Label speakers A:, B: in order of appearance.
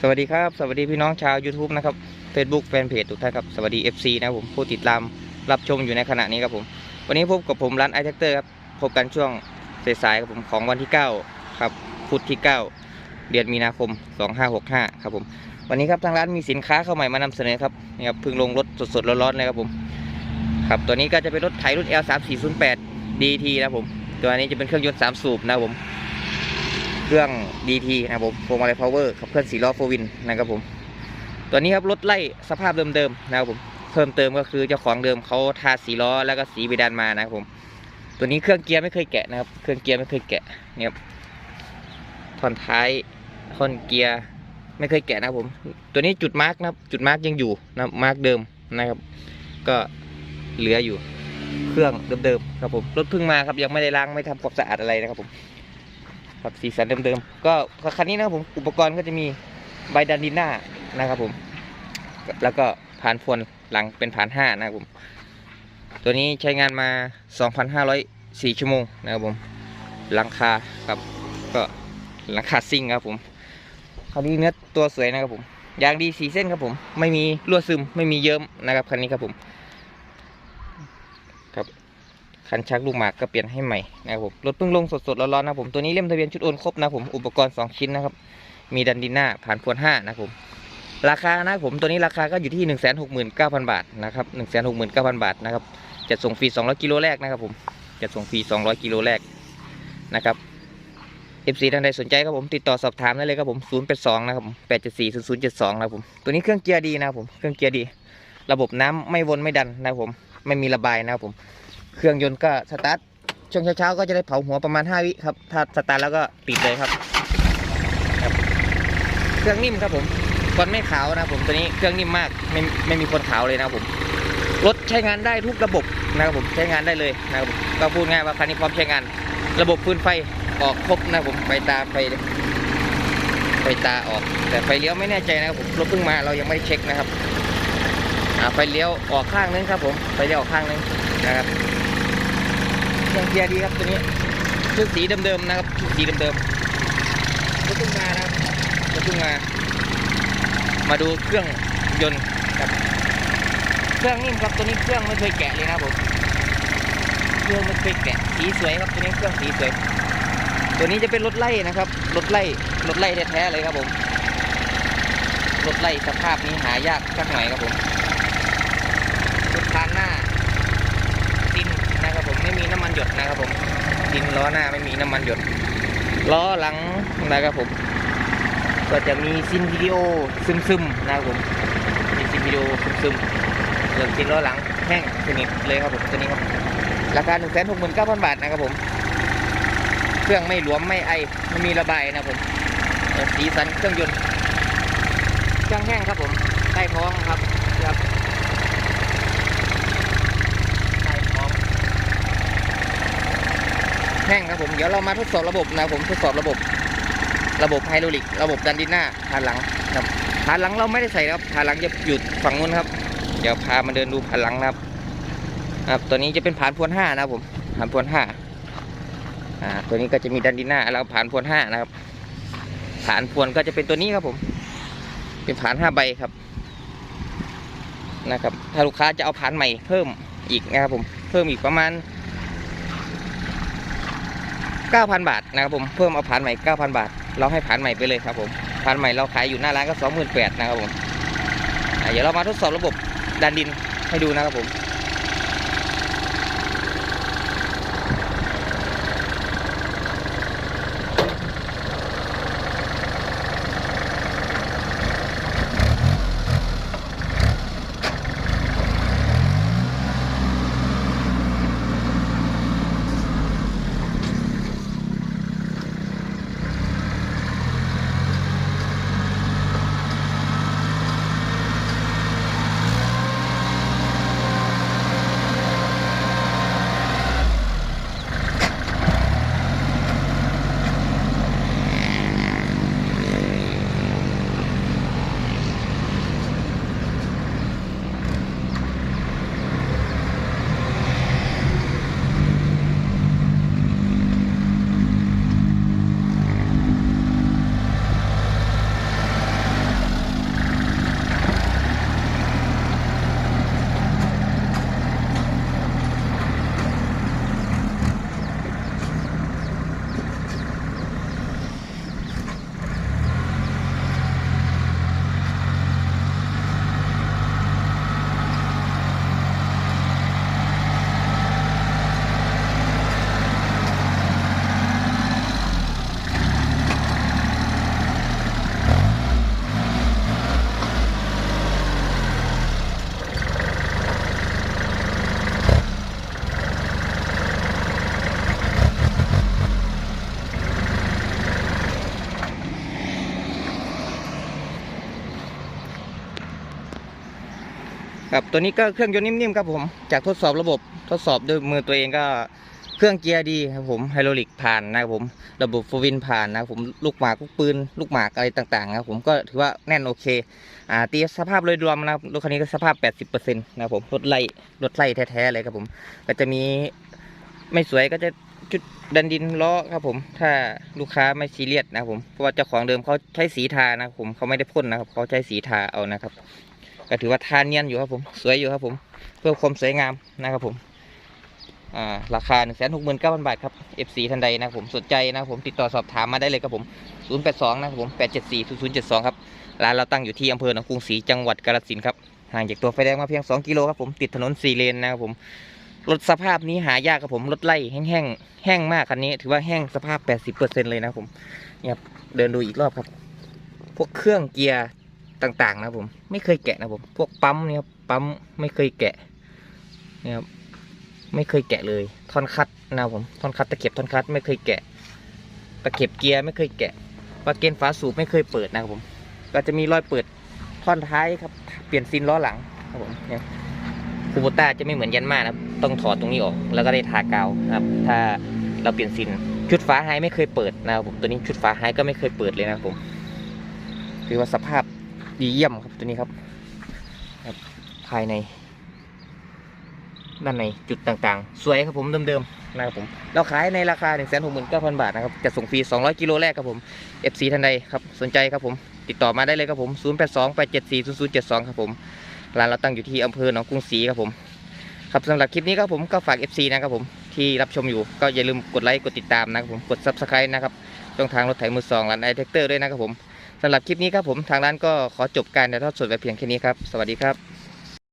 A: สวัสดีครับ สวัสดีพี่น้องชาว YouTube นะครับ Facebook แฟนเพจทุกท่านครับ สวัสดี FC นะผมผู้ติดตามรับชมอยู่ในขณะนี้ครับผม วันนี้พบกับผมร้านไอแท็กเตอร์ครับ พบกันช่วงสายๆครับผมของวันที่ 9 ครับพุธที่ 9 เดือนมีนาคม 2565 ครับผม วันนี้ครับทางร้านมีสินค้าเข้าใหม่มานำเสนอครับนี่ครับเพิ่งลงรถสดๆร้อนๆเลยครับผมครับตัวนี้ก็จะเป็นรถไถรุ่น L3408 DT นะครับผมตัวนี้จะเป็นเครื่องยนต์3สูบนะครับผม เครื่อง DT นะครับผมพวงมาลัย power ขับเคลื่อน4ล้อโฟวินนะครับผมตัวนี้ครับรถไล่สภาพเดิมๆนะครับผมเพิ่มเติมก็คือเจ้าของเดิมเขาทาสีล้อแล้วก็สีไปดันมานะครับผมตัวนี้เครื่องเกียร์ไม่เคยแกะนะครับ เครื่องเกียร์ไม่เคยแกะเนี่ยครับท่อนท้ายท่อนเกียร์ไม่เคยแกะนะครับผม ตัวนี้จุดมาร์กนะครับ จุดมาร์กยังอยู่นะมาร์กเดิมนะครับ ก็เหลืออยู่เครื่องเดิมๆครับผมรถเพิ่งมาครับยังไม่ได้ล้างไม่ทำความสะอาดอะไรนะครับผม ครับสีสันเดิมๆก็คันนี้นะครับผมอุปกรณ์ก็จะมีใบดันดิน่านะครับผม แล้วก็ผ่านพวนหลังเป็นผ่านห้านะครับผม ตัวนี้ใช้งานมา 2,504 ชั่วโมงนะครับผมหลังคาครับก็หลังคาซิ่งครับผมคราวนี้เนื้อตัวสวยนะครับผมยางดีสีเส้นครับผม ไม่มีรั่วซึมไม่มีเยิ้มนะครับคันนี้ครับผม คันชักลูกหมากก็เปลี่ยนให้ใหม่นะครับผมรถเพิ่งลงสดๆร้อนๆนะครับผมตัวนี้เล่มทะเบียนชุดโอนครบนะครับผมอุปกรณ์ 2 ชิ้นนะครับมีดันดิน่าผ่านพวน5นะครับผมราคานะครับผมตัวนี้ราคาก็อยู่ที่ 1 6 9 0 0 0 บาทนะครับ1 6 9 0 0 0 บาทนะครับจะส่งฟรี 200 กิโลแรกนะครับผมจะส่งฟรี 200 กิโลแรกนะครับ FC ท่านใดสนใจครับผมติดต่อสอบถามได้เลยครับผม082นะครับผม874 0072นะครับผมตัวนี้เครื่องเกียร์ดีนะครับผมเครื่องเกียร์ดี ระบบน้ำไม่วนไม่ดันนะครับผมไม่มีระบายนะครับผม เครื่องยนต์ก็สตาร์ทช่วงเช้าๆก็จะได้เผาหัวประมาณ 5 วิครับ ถ้าสตาร์ทแล้วก็ติดเลยครับครับ เครื่องนิ่มครับผมควันไม่ขาวนะครับผมตัวนี้เครื่องนิ่มมากไม่ไม่มีคนขาวเลยนะครับผมรถใช้งานได้ทุกระบบนะครับผมใช้งานได้เลยนะครับผมก็พูดง่ายว่าคันนี้พร้อมใช้งาน ระบบฟืนไฟออกครบนะครับผมไฟตาไฟไฟตาออก แต่ไฟเลี้ยวไม่แน่ใจนะครับผมรถเพิ่งมาเรายังไม่เช็คนะครับไฟเลี้ยวออกข้างนึงครับผมไฟเลี้ยวออกข้างนึงนะครับ เครื่องเกียร์ดีครับตัวนี้ชุดสีเดิมๆนะครับชุดสีเดิมๆรถเพิ่งมานะครับรถเพิ่งมามาดูเครื่องยนต์ครับ เครื่องนิ่มครับตัวนี้เครื่องไม่เคยแกะเลยนะผมเครื่องไม่เคยแกะสีสวยครับตัวนี้เครื่องสีสวย ตัวนี้จะเป็นรถไล่นะครับรถไล่รถไล่แท้ๆเลยครับผมรถไล่สภาพนี้หายากสักหน่อยครับผม รถคานหน้า ดินนะครับผมไม่มีน้ำมัน หยดนะครับผมดินล้อหน้าไม่มีน้ำมันหยดล้อหลังนะครับผม ก็จะมีซินวิดีโอซึมๆนะครับผมมีซินวิดีโอซึมๆส่วนซินล้อหลังแห้งสนิทเลยครับผมตัวนี้ครับราคา1 6 9 0 0 0บาทนะครับผม เครื่องไม่หลวมไม่ไอไม่มีระบายนะครับผมสีสันเครื่องยนต์เครื่องแห้งครับผมใต้ท้องครับครับใต้ท้อง แห้งครับผมเดี๋ยวเรามาทดสอบระบบนะครับผมทดสอบระบบ ระบบไฮดรอลิก ระบบดันดิน่าฐานหลังครับฐานหลังเราไม่ได้ใส่ครับฐานหลังจะอยู่ฝั่งนู้นครับ เดี๋ยวพามาเดินดูฐานหลังนะครับครับตัวนี้จะเป็นผานพวนห้านะครับผมผานพวนห้าอ่าตัวนี้ก็จะมีดันดิน่าแล้วผานพวนห้านะครับผานพวนก็จะเป็นตัวนี้ครับผม เป็นผานห้าใบครับนะครับถ้าลูกค้าจะเอาผานใหม่เพิ่มอีกนะครับผมเพิ่มอีกประมาณ 9,000 บาทนะครับผมเพิ่มเอาผ่านใหม่ 9,000 บาท เราให้ผ่านใหม่ไปเลยครับผมผ่านใหม่เราขายอยู่หน้าร้านก็ 28,000นะครับผมเดี๋ยวเรามาทดสอบระบบดันดินให้ดูนะครับผม ครับตัวนี้ก็เครื่องยนต์นิ่มๆครับผมจากทดสอบระบบทดสอบด้วยมือตัวเองก็เครื่องเกียร์ดีครับผมไฮดรอลิกผ่านนะครับผมระบบฟูวินผ่านนะครับผมลูกหมากลูกปืน ลูกหมากอะไรต่างๆนะครับผมก็ถือว่าแน่นโอเคอ่าตีสภาพโดยรวมนะครับรถคันนี้ก็สภาพ 80%นะครับผมรถไล่รถไล่แท้ๆเลยครับผม ก็จะมีไม่สวยก็จะจุดดันดินล้อครับผม ถ้าลูกค้าไม่ซีเรียสนะครับผมเพราะว่าเจ้าของเดิมเขาใช้สีทานะครับผมเขาไม่ได้พ่นนะครับเขาใช้สีทาเอานะครับ ก็ถือว่าทานเนียนอยู่ครับผมสวยอยู่ครับผม เพื่อความสวยงามนะครับผมอ่าราคา 1 6 9 0 0 0 บาทครับ FC ทันใดนะครับผมสนใจนะครับผมติดต่อสอบถามมาได้เลยครับผม 082 นะครับผม 874 0072 ครับ ร้านเราตั้งอยู่ที่อำเภอหนองกรุงศรีจังหวัดกาฬสินธุ์ครับ ห่างจากตัวไฟแดงมาเพียง 2 กิโลครับผม ติดถนน 4 เลนนะครับผม รถสภาพนี้หายากครับผม รถไล่แห้งๆแห้งมากคันนี้ ถือว่าแห้งสภาพ 80%เลยนะครับผมเนี่ยครับเดินดูอีกรอบครับ พวกเครื่องเกียร์ ต่างๆ นะผม ไม่เคยแกะนะผม พวกปั๊มเนี่ยปั๊มไม่เคยแกะเนี่ยครับไม่เคยแกะเลย ท่อนคัดนะผม ท่อนคัดตะเข็บท่อนคัดไม่เคยแกะ ตะเข็บเกียร์ไม่เคยแกะปลั๊กเกนฝาสูบไม่เคยเปิดนะครับผม ก็จะมีรอยเปิดท่อนท้ายครับ เปลี่ยนซินล้อหลังครับผมเนี่ยคูโบต้าจะไม่เหมือนยันมานะครับ ต้องถอดตรงนี้ออก แล้วก็ได้ทากาวนะครับ ถ้าเราเปลี่ยนซิน ชุดฝาไฮไม่เคยเปิดนะครับผม ตัวนี้ชุดฝาไฮก็ไม่เคยเปิดเลยนะครับผม คือว่าสภาพ ดีเยี่ยมครับตัวนี้ครับครับภายใน ด้านในจุดต่างๆ สวยครับผมเดิมๆนะครับผมเราขายในราคา 1 6 9 0 0 0 บาทนะครับจะส่งฟรี 200 กิโลแรกครับผม FC ท่านใดครับสนใจครับผม ติดต่อมาได้เลยครับผม 082 874 0072 ครับผมร้านเราตั้งอยู่ที่อำเภอหนองกรุงศรีครับผมครับสำหรับคลิปนี้ครับผมก็ฝาก FC นะครับผมที่รับชมอยู่ก็อย่าลืมกดไลค์กดติดตามนะครับผมกด Subscribe นะครับช่องทางรถไถมือสองร้านไอเทคเตอร์ด้วยนะครับผม สำหรับคลิปนี้ครับผมทางร้านก็ขอจบการถ่ายทอดสดไว้เพียงแค่นี้ครับ สวัสดีครับ